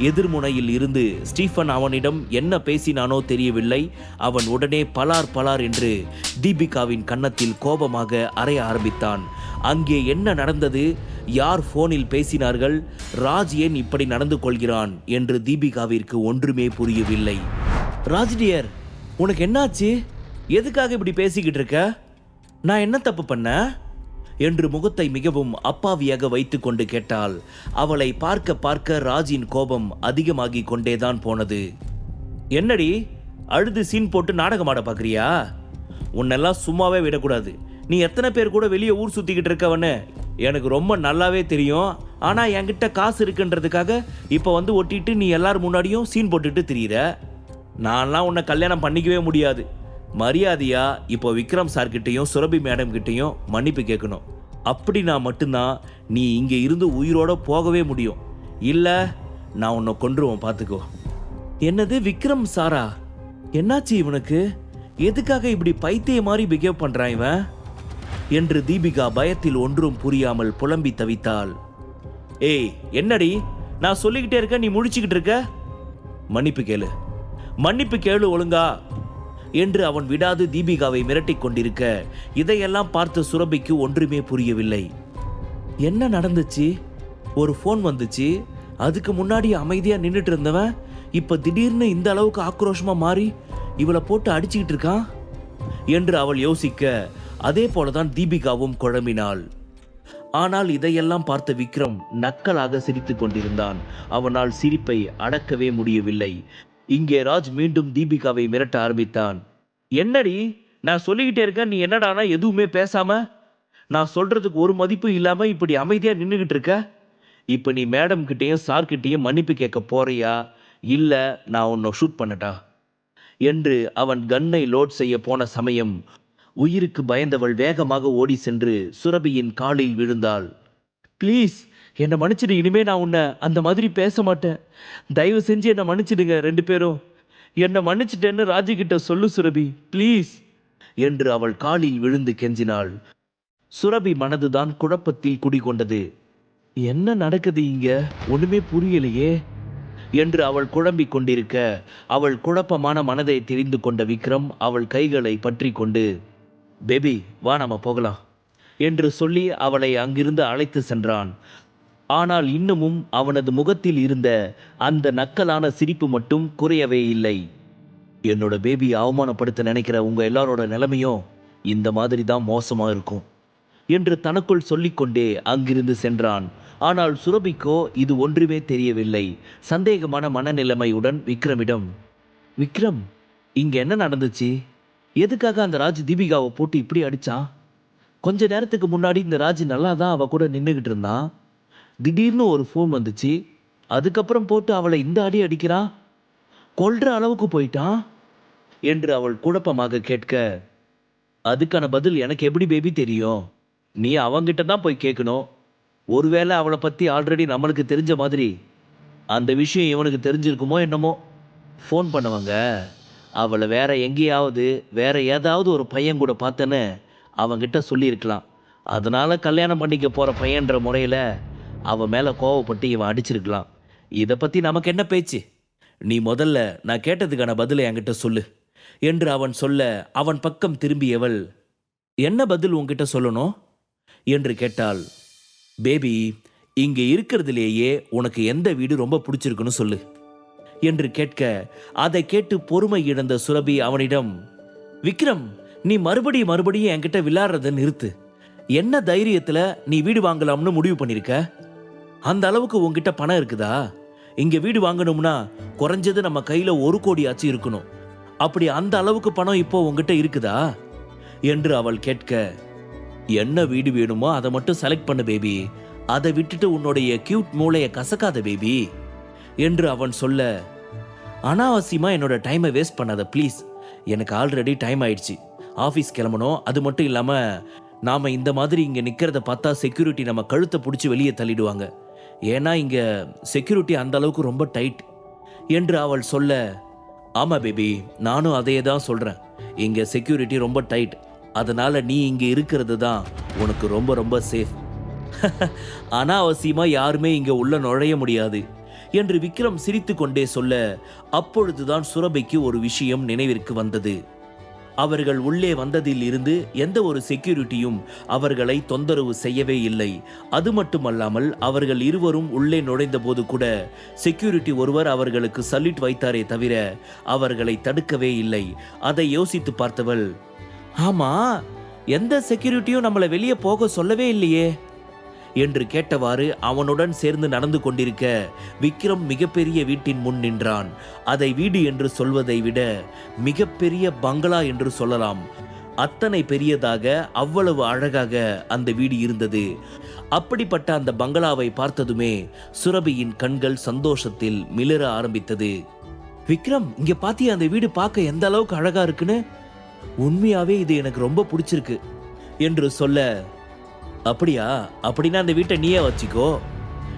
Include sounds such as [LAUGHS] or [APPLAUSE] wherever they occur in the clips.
எதிர்முனையில் இருந்து ஸ்டீஃபன் அவனிடம் என்ன பேசினானோ தெரியவில்லை. அவன் உடனே பலார் பலார் என்று தீபிகாவின் கன்னத்தில் கோபமாக அறைய ஆரம்பித்தான். அங்கே என்ன நடந்தது? யார் போனில் பேசினார்கள்? ராஜ் ஏன் இப்படி நடந்து கொள்கிறான்? என்று தீபிகாவிற்கு ஒன்றுமே புரியவில்லை. ராஜ் டியர் உனக்கு என்னாச்சு? எதுக்காக இப்படி பேசிக்கிட்டு இருக்க? நான் என்ன தப்பு பண்ணேன்? என்று முகத்தை மிகவும் அப்பாவியாக வைத்துக்கொண்டு கேட்டால் அவளை பார்க்க பார்க்க ராஜின் கோபம் அதிகமாகி கொண்டேதான் போனது. என்னடி? அழுது சீன் போட்டு நாடகமாட பார்க்குறியா? உன்னெல்லாம் சும்மாவே விடக்கூடாது. நீ எத்தனை பேர் கூட வெளியே ஊர் சுற்றிக்கிட்டு இருக்கவன்னு எனக்கு ரொம்ப நல்லாவே தெரியும். ஆனால் என்கிட்ட காசு இருக்குன்றதுக்காக இப்போ வந்து ஒட்டிட்டு நீ எல்லார் முன்னாடியும் சீன் போட்டுட்டு திரியிற. நான்லாம் உன்னை கல்யாணம் பண்ணிக்கவே முடியாது. மரியாதையாக இப்போ விக்ரம் சார்கிட்டையும் சுரபி மேடம் கிட்டேயும் மன்னிப்பு கேட்கணும். அப்படின்னா மட்டும்தான் நீ இங்கே இருந்து உயிரோட போகவே முடியும். இல்லை நான் உன்னை கொன்றுவோம் பார்த்துக்கோ. என்னது விக்ரம் சாரா? என்னாச்சு இவனுக்கு? எதுக்காக இப்படி பைத்திய மாதிரி பிஹேவ் பண்ணுறான் இவன்? என்று தீபிகா பயத்தில் ஒன்றும் புரியாமல் புலம்பி தவித்தாள். ஏய் என்னடி? நான் சொல்லிக்கிட்டே இருக்க நீ முழிச்சுக்கிட்டு இருக்க? மன்னிப்பு கேளு. மன்னிப்பு கேளு ஒழுங்கா. என்று அவன் விடாது தீபிகாவை மிரட்டிக் கொண்டிருக்க. இதையெல்லாம் பார்த்த சுரபிக்கு ஒன்றுமே புரியவில்லை. என்ன நடந்துச்சு? ஒரு ஃபோன் வந்துச்சு. அதுக்கு முன்னாடி அமைதியாக நின்றுட்டு இருந்தவன் இப்போ திடீர்னு இந்த அளவுக்கு ஆக்ரோஷமாக மாறி இவளை போட்டு அடிச்சுக்கிட்டு இருக்கான்? என்று அவள் யோசிக்க அதே போலதான் தீபிகாவும் குழம்பினாள். ஆனால் இதையெல்லாம் பார்த்த விக்ரம் நக்கலாக சிரித்துக் கொண்டிருந்தான். அவனால் சிரிப்பை அடக்கவே முடியவில்லை. இங்கே ராஜ் மீண்டும் தீபிகாவை மிரட்ட ஆரம்பித்தான். என்னடி நான் சொல்லிக்கிட்டே இருக்கேன் நீ என்னடானா எதுவுமே பேசாம? நான் சொல்றதுக்கு ஒரு மதிப்பும் இல்லாம இப்படி அமைதியா நின்றுகிட்டு இருக்க? இப்போ நீ மேடம் கிட்டேயும் சார்கிட்டேயும் மன்னிப்பு கேட்க போறியா? இல்ல நான் உன்னை ஷூட் பண்ணட்டா? என்று அவன் கன்னை லோட் செய்ய போன சமயம் உயிருக்கு பயந்தவள் வேகமாக ஓடி சென்று சுரபியின் காலில் விழுந்தாள். ப்ளீஸ் என்னை மன்னிச்சிடு இனிமே நான் உன்னை அந்த மாதிரி பேச மாட்டேன். தயவு செஞ்சு என்னை மன்னிச்சிடுங்க ரெண்டு பேரும். என்னை மன்னிச்சிட்டேன்னு ராஜுகிட்ட சொல்லு சுரபி. ப்ளீஸ் என்று அவள் காலில் விழுந்து கெஞ்சினாள். சுரபி மனதுதான் குழப்பத்தில் குடிகொண்டது. என்ன நடக்குது இங்க? ஒண்ணுமே புரியலையே. என்று அவள் குழம்பிக் கொண்டிருக்க அவள் குழப்பமான மனதை தெரிந்து கொண்ட விக்ரம் அவள் கைகளை பற்றி கொண்டு பேபி வா நாம போகலாம். என்று சொல்லி அவளை அங்கிருந்து அழைத்து சென்றான். ஆனால் இன்னமும் அவனது முகத்தில் இருந்த அந்த நக்கலான சிரிப்பு மட்டும் குறையவே இல்லை. என்னோட பேபி அவமானப்படுத்த நினைக்கிற உங்க எல்லாரோட நிலைமையும் இந்த மாதிரி தான் மோசமா இருக்கும் என்று தனக்குள் சொல்லிக்கொண்டே அங்கிருந்து சென்றான். ஆனால் சுரபிக்கோ இது ஒன்றுமே தெரியவில்லை. சந்தேகமான மனநிலைமையுடன் விக்ரமிடம் விக்ரம் இங்க என்ன நடந்துச்சு? எதுக்காக அந்த ராஜ் தீபிகாவை போட்டு இப்படி அடிச்சான்? கொஞ்ச நேரத்துக்கு முன்னாடி இந்த ராஜ் நல்லா தான் அவ கூட நின்றுகிட்டு இருந்தான். திடீர்னு ஒரு ஃபோன் வந்துச்சு. அதுக்கப்புறம் போட்டு அவளை இந்த அடி அடிக்கிறா? கொல்ற அளவுக்கு போயிட்டான்? என்று அவள் குழப்பமாக கேட்க அதுக்கான பதில் எனக்கு எப்படி பேபி தெரியும்? நீ அவங்கிட்ட தான் போய் கேட்கணும் ஒருவேளை அவளை பற்றி ஆல்ரெடி நம்மளுக்கு தெரிஞ்ச மாதிரி அந்த விஷயம் இவனுக்கு தெரிஞ்சிருக்குமோ என்னமோ? ஃபோன் பண்ணவங்க. அவளை வேற எங்கேயாவது வேற ஏதாவது ஒரு பையன் கூட பார்த்தேன்னு அவங்கிட்ட சொல்லியிருக்கலாம். அதனால கல்யாணம் பண்ணிக்க போகிற பையன்ற முறையில் அவன் மேலே கோவப்பட்டு இவன் அடிச்சிருக்கலாம். இதை பற்றி நமக்கு என்ன பேச்சு? நீ முதல்ல நான் கேட்டதுக்கான பதிலை என்கிட்ட சொல்லு. என்று அவன் சொல்ல அவன் பக்கம் திரும்பியவள் என்ன பதில் உன்கிட்ட சொல்லணும்? என்று கேட்டாள் பேபி இங்கே இருக்கிறதுலேயே உனக்கு எந்த வீடு ரொம்ப பிடிச்சிருக்குன்னு சொல்லு. என்று கேட்க அதை கேட்டு பொறுமை இழந்த சுரபி அவனிடம் விக்ரம் நீ மறுபடியும் மறுபடியும் என்கிட்ட விளையாடுறத நிறுத்து. என்ன தைரியத்தில் நீ வீடு வாங்கலாம்னு முடிவு பண்ணியிருக்க அந்த அளவுக்கு உங்ககிட்ட பணம் இருக்குதா? இங்க வீடு வாங்கணும்னா குறைஞ்சது நம்ம கையில ஒரு கோடி ஆச்சு இருக்கணும். அப்படி அந்த அளவுக்கு பணம் இப்போ உங்ககிட்ட இருக்குதா? என்று அவள் கேட்க என்ன வீடு வேணுமோ அதை மட்டும் செலக்ட் பண்ணு பேபி அதை விட்டுட்டு உன்னுடைய கியூட் மூளையை கசக்காத பேபி என்று அவன் சொல்ல அனாவசியமா என்னோட டைமை வேஸ்ட் பண்ணாத ப்ளீஸ் எனக்கு ஆல்ரெடி டைம் ஆயிடுச்சு. ஆஃபீஸ் கிளம்பணும். அது மட்டும் இல்லாமல் நாம இந்த மாதிரி இங்கே நிற்கிறத பார்த்தா செக்யூரிட்டி நம்ம கழுத்தை பிடிச்சி வெளியே தள்ளிடுவாங்க. ஏன்னா இங்க செக்யூரிட்டி அந்த அளவுக்கு ரொம்ப டைட் என்று அவள் சொல்ல ஆமா பேபி நானும் அதையே தான் சொல்றேன். இங்க செக்யூரிட்டி ரொம்ப டைட் அதனால நீ இங்க இருக்கிறது தான் உனக்கு ரொம்ப ரொம்ப சேஃப் [LAUGHS] அனாவசியமா யாருமே இங்க உள்ள நுழைய முடியாது. என்று விக்ரம் சிரித்துக்கொண்டே சொல்ல அப்பொழுதுதான் சுரபிக்கு ஒரு விஷயம் நினைவிற்கு வந்தது. அவர்கள் உள்ளே வந்ததில் இருந்து எந்த ஒரு செக்யூரிட்டியும் அவர்களை தொந்தரவு செய்யவே இல்லை. அது மட்டுமல்லாமல் அவர்கள் இருவரும் உள்ளே நுழைந்தபோது கூட செக்யூரிட்டி ஒருவர் அவர்களுக்கு சல்யூட் வைத்தாரே தவிர அவர்களை தடுக்கவே இல்லை. அதை யோசித்து பார்த்தவள் ஆமா எந்த செக்யூரிட்டியும் நம்மளை வெளியே போக சொல்லவே இல்லையே. என்று கேட்டவாறு அவனுடன் சேர்ந்து நடந்து கொண்டிருக்க விக்ரம் மிகப்பெரிய வீட்டின் முன் நின்றான். அதை வீடு என்று சொல்வதை விட மிகப்பெரிய பங்களா என்று சொல்லலாம். அத்தனை பெரியதாக அவ்வளவு அழகாக அந்த வீடு இருந்தது. அப்படிப்பட்ட அந்த பங்களாவை பார்த்ததுமே சுரபியின் கண்கள் சந்தோஷத்தில் மிளற ஆரம்பித்தது. விக்ரம் இங்க பாத்தியா? அந்த வீடு பார்க்க எந்த அளவுக்கு அழகா இருக்குன்னு? உண்மையாவே இது எனக்கு ரொம்ப பிடிச்சிருக்கு என்று சொல்ல அப்படியா? அப்படின்னா அந்த வீட்டை நீயே வச்சுக்கோ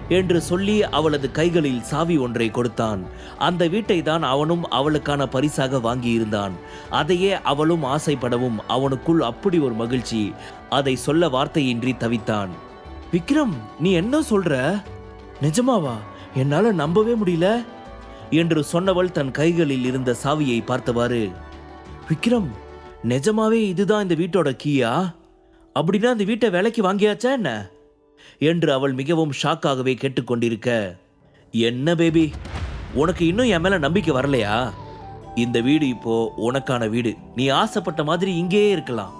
என்று சொல்லி அவளது கைகளில் சாவி ஒன்றை கொடுத்தான். அந்த வீட்டை தான் அவனும் அவளுக்கான பரிசாக வாங்கியிருந்தான். அதையே அவளும் ஆசைப்படவும் அவனுக்குள் அப்படி ஒரு மகிழ்ச்சி அதை சொல்ல வார்த்தையின்றி தவித்தான். விக்ரம் நீ என்ன சொல்ற? நிஜமாவா? என்னால நம்பவே முடியல? என்று சொன்னவள் தன் கைகளில் இருந்த சாவியை பார்த்தவாறு விக்ரம் நிஜமாவே இதுதான் இந்த வீட்டோட கீயா? அப்படின்னா அந்த வீட்டை விலைக்கு வாங்கியாச்சா என்ன? என்று அவள் மிகவும் ஷாக்காகவே கேட்டுக்கொண்டிருக்க என்ன பேபி உனக்கு இன்னும் என் மேல நம்பிக்கை வரலையா? இந்த வீடு இப்போ உனக்கான வீடு நீ ஆசைப்பட்ட மாதிரி இங்கேயே இருக்கலாம்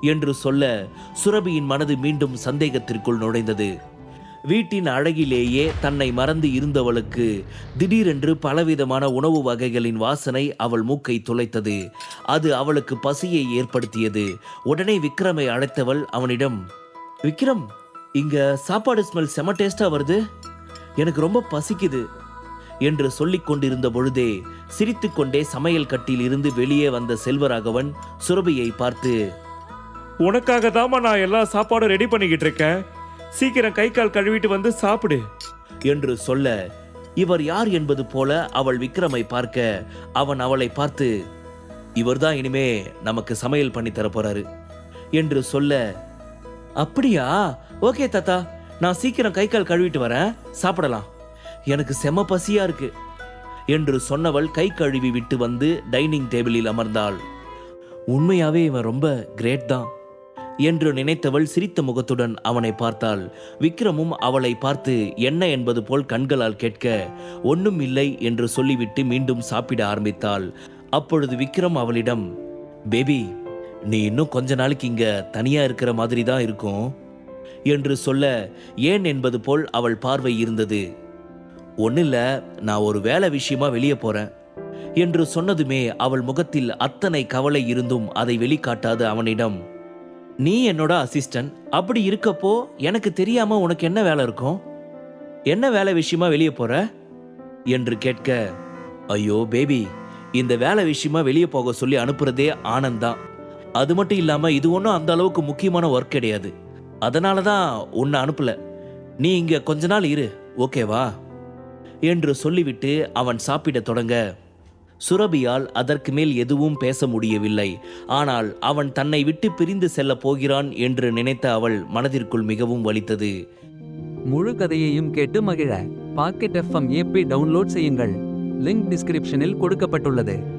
என்று சொல்ல சுரபியின் மனது மீண்டும் சந்தேகத்திற்குள் நுழைந்தது. வீட்டின் அழகிலேயே தன்னை மறந்து இருந்தவளுக்கு திடீரென்று பலவிதமான உணவு வகைகளின் வாசனை அவள் மூக்கை துளைத்தது. அது அவளுக்கு பசியை ஏற்படுத்தியது. உடனே விக்ரமை அழைத்தவள் அவனிடம் விக்ரம் இங்க சாப்பாடு ஸ்மெல் செம டேஸ்டா வருது. எனக்கு ரொம்ப பசிக்குது என்று சொல்லிக் கொண்டிருந்த பொழுதே சிரித்துக்கொண்டே சமையல் கட்டில் இருந்து வெளியே வந்த செல்வராகவன் சுரபியை பார்த்து உனக்காக தாம்மா நான் எல்லா சாப்பாடும் ரெடி பண்ணிக்கிட்டு இருக்கேன். சீக்கிரம் கை கால் கழுவிட்டு வந்து சாப்பிடு. என்று சொல்ல இவர் யார் என்பது போல அவள் விக்ரமை பார்க்க அவன் அவளை பார்த்து இவர்தான் இனிமே நமக்கு சமையல் பண்ணி தர போறாரு. என்று சொல்ல அப்படியா? ஓகே தாத்தா நான் சீக்கிரம் கை கால் கழுவிட்டு வரேன். சாப்பிடலாம். எனக்கு செம பசியா இருக்கு. என்று சொன்னவள் கை கழுவி விட்டு வந்து டைனிங் டேபிளில் அமர்ந்தாள். உண்மையாவே இவன் ரொம்ப கிரேட் தான். என்று நினைத்தவள் சிரித்த முகத்துடன் அவனை பார்த்தாள். விக்ரமும் அவளை பார்த்து என்ன என்பது போல் கண்களால் கேட்க ஒன்றும் இல்லை என்று சொல்லிவிட்டு மீண்டும் சாப்பிட ஆரம்பித்தாள். அப்பொழுது விக்ரம் அவளிடம் பேபி நீ இன்னும் கொஞ்ச நாளைக்கு இங்க தனியா இருக்கிற மாதிரி தான் இருக்கும் என்று சொல்ல ஏன் என்பது போல் அவள் பார்வை இருந்தது. ஒன்னில்ல நான் ஒரு வேலை விஷயமா வெளியே போறேன் என்று சொன்னதுமே அவள் முகத்தில் அத்தனை கவலை இருந்தும் அதை வெளிக்காட்டாது அவனிடம் நீ என்னோட அசிஸ்டன்ட் அப்படி இருக்கப்போ எனக்கு தெரியாம உனக்கு என்ன வேலை இருக்கும்? என்ன வேலை விஷயமா வெளியே போற? என்று கேட்க ஐயோ பேபி இந்த வேலை விஷயமா வெளியே போக சொல்லி அனுப்புறதே ஆனந்த். தான் அது மட்டும் இல்லாம இது ஒன்றும் அந்த அளவுக்கு முக்கியமான ஒர்க் கிடையாது. அதனால தான் உன்னை அனுப்பல. நீ இங்க கொஞ்ச நாள் இரு ஓகேவா என்று சொல்லிவிட்டு அவன் சாப்பிடத் தொடங்க சுரபியால் அதற்கு மேல் எதுவும் பேச முடியவில்லை. ஆனால் அவன் தன்னை விட்டு பிரிந்து செல்லப் போகிறான் என்று நினைத்த அவள் மனதிற்குள் மிகவும் வலித்தது. முழு கதையையும் கேட்டு மகிழ. பாக்கெட் எஃப்எம் ஏபி டவுன்லோட் செய்யுங்கள். லிங்க் டிஸ்கிரிப்ஷனில் கொடுக்கப்பட்டுள்ளது.